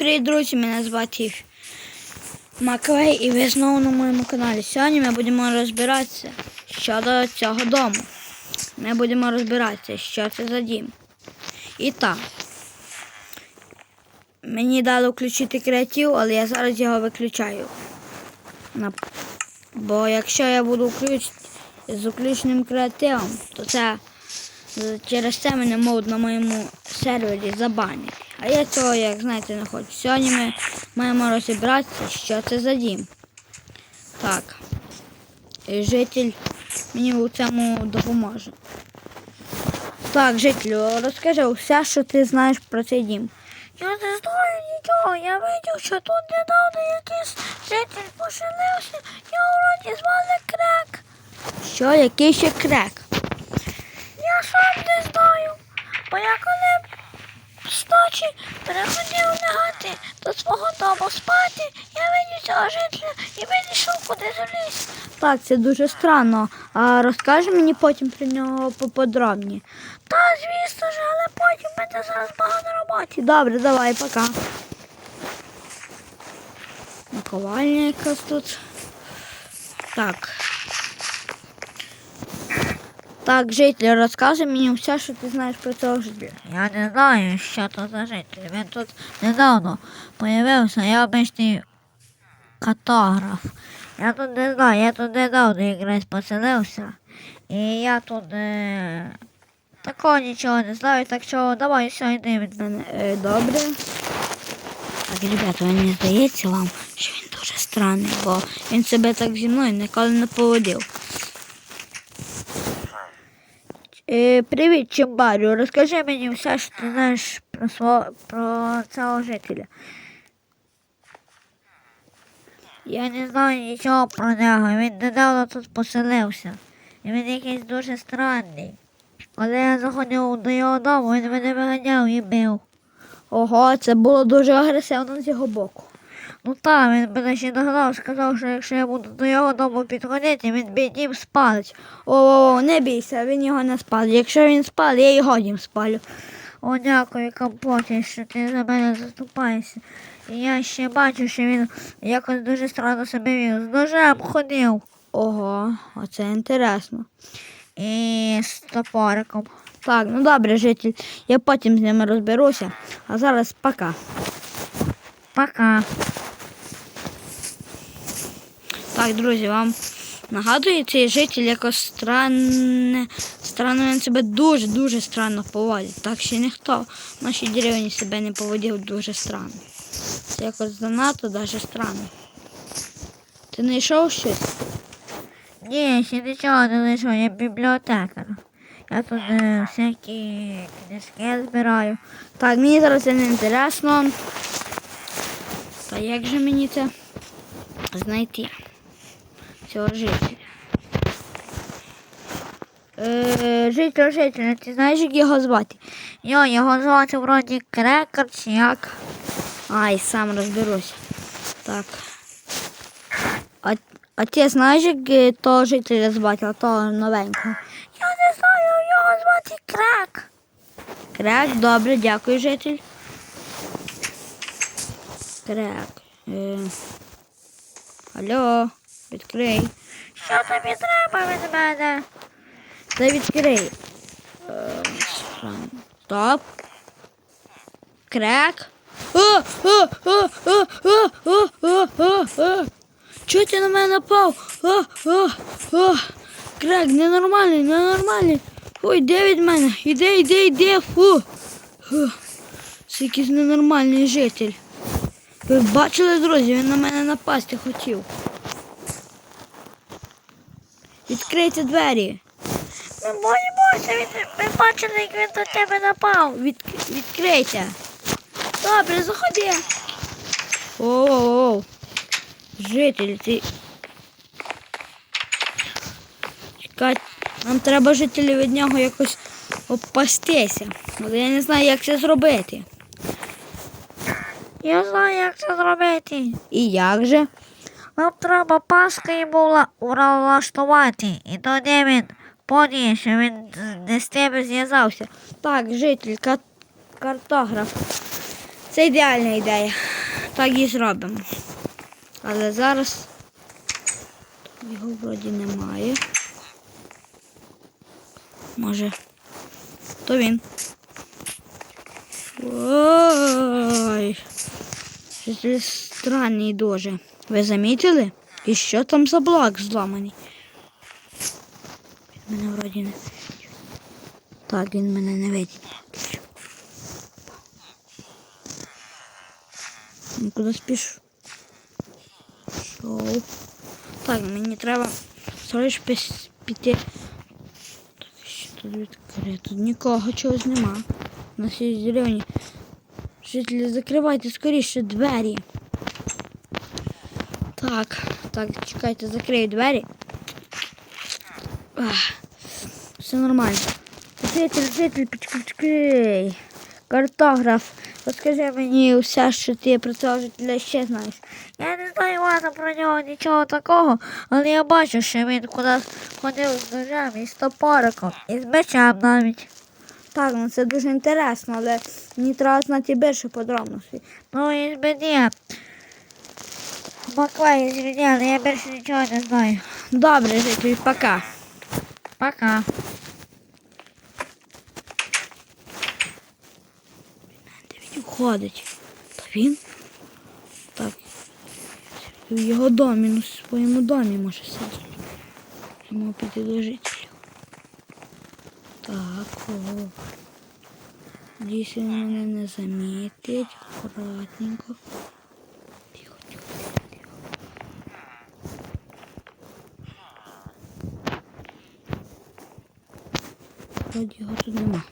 привіт, друзі! Мене звати Маквей і ви знову на моєму каналі. Сьогодні ми будемо розбиратися щодо цього дому. Ми будемо розбиратися, що це за дім. І так. Мені дали включити креатив, але я зараз його виключаю. Бо якщо я буду включ... з включеним креативом, то це Через це мене можуть на моєму сервері забанити. А я цього, як знаєте, не хочу. Сьогодні ми маємо розібратися, що це за дім. Так. І житель мені у цьому допоможе. Так, жителю, розкажи все, що ти знаєш про цей дім. Я не знаю нічого. Я бачив, що тут недавно якийсь житель пошелився. Його вроді звали Крек. Що, який ще крек? Я сам не знаю, бо я коли сточі переходив лягати до свого дому спати, я видів цього жителя і вирішив кудись у ліс. Так, це дуже странно. А розкажи мені потім про нього поподробні. Та, звісно ж, але потім мене зараз багато роботи. Добре, давай, пока. Наковальня якась тут. Так. Так, житель, розкажи мені все, що ти знаєш про цього жителя. Я не знаю, що то за житель. Він тут недавно появився, я обичний картограф. Я тут не знаю, я тут недавно якраз поселився. І я тут е... такого нічого не знаю, так що давай все йди від мене. Е, добре. Так, ребята, мені здається вам, що він дуже странний, бо він себе так зі мною ніколи не поводив. Е, привіт, Чимбарю. Розкажи мені все, що ти знаєш про свого про цього жителя. Я не знаю нічого про нього. Він недавно тут поселився. І він якийсь дуже странний. Коли я заходив до його дому, він мене виганяв і бив. Ого, це було дуже агресивно з його боку. Ну так, він мене ще догнав, сказав, що якщо я буду до його дому підходити, він мій дім спалить. О, не бійся, він його не спалить. Якщо він спалить, я його дім спалю. О, дякую, компоті, що ти за мене заступаєшся. І я ще бачу, що він якось дуже странно себе вів. З ножем ходив Ого, оце інтересно. і з топориком. Так, ну добре, житель, я потім з ними розберуся, а зараз пока. Пока. Так, друзі, вам нагадує цей житель якось странне, странно він себе дуже-дуже странно поводить. Так ще ніхто в нашій деревні себе не поводив дуже странно. Це якось занадто даже странно. Ти не йшов щось? Ні, ще нічого не лишу, я бібліотекар. Я тут е, всякі книжки збираю. Так, мені зараз це не інтересно. Та як же мені це знайти? Цього жителя. Е, житель, житель, ти знаєш, як його звати? Йо, його звати вроді крекер чи як. Ай, сам розберусь. Так. А, а ти знаєш, як е, того жителя звати, а того новенького? Я не знаю, його звати крек. Крек, добре, дякую, житель. Крек. Е... Алло, Відкрий. Що тобі треба від мене? Та відкрий. Ем, стоп. Крек. Чого ти на мене напав? Крек, ненормальний, ненормальний. Ой, де від мене. Іди, іди, іди. Фу. Це якийсь ненормальний житель. Ви бачили, друзі, він на мене напасти хотів. Відкрийте двері. Ми боїмося, він, ми бачили, як він до тебе напав. Від, відкрийте. Добре, заходи. Оу. Житель, ти. Нам треба жителі від нього якось обпастися. Але я не знаю, як це зробити. Я знаю, як це зробити. І як же? Нам треба паски йому вла- влаштувати. І тоді він поняє, що він не з тебе зв'язався. Так, житель, ка- картограф. Це ідеальна ідея. Так і зробимо. Але зараз його вроді немає. Може. То він. Ой. Це странний дуже. Ви замітили? І що там за блок зламаний? Він мене вроді не. Так, він мене не видить. Ну, куди спіш? Шоу. Так, мені треба соріш піти. Так, що тут відкрито? Тут нікого чогось нема. У нас є зелені. Жителі, закривайте скоріше двері. Так, так, чекайте, закрию двері. Ах, все нормально. Житель, почекай. Картограф, розкажи мені все, що ти про цього жителя ще знаєш. Я не знаю Івана про нього нічого такого, але я бачу, що він кудись ходив з ножем і з топориком, і з мечем навіть. Так, ну це дуже інтересно, але мені треба знати більше подробностей. Ну і з мені. Маклей звільняли, я більше нічого не знаю. Добре, житель, пока. Пока. Де він ходить? Та він? Так. В його домі, ну в своєму домі може сидіти. Йому піти до жителів. Так, о. Надіюсь, він мене не замітить. Акуратненько. Вроді його тут нема.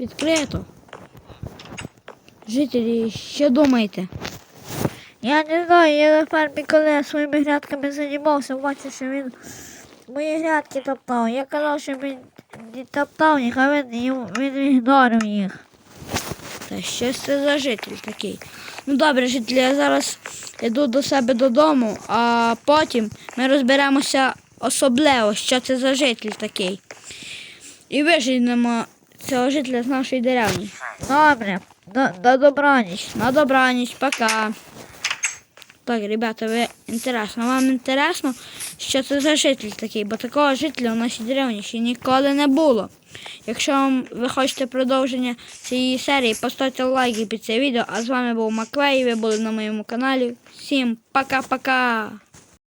Відкрито. Жителі, що думаєте? Я не знаю, я на фермі, коли я своїми грядками займався, бачу, що він мої грядки топтав. Я казав, що він не топтав їх, а він, він ігнорив їх. Та що це за житель такий? Ну добре, жителі, я зараз йду до себе додому, а потім ми розберемося особливо, що це за житель такий. І виженемо цього жителя з нашої деревні. Добре, до, до добраніч. На добраніч, пока. Так, ребята, ви інтересно, вам інтересно, що це за житель такий, бо такого жителя в нашій деревні ще ніколи не було. Якщо вам ви хочете продовження цієї серії, поставте лайки під це відео. А з вами був Маквей, ви були на моєму каналі. Всім пока-пока!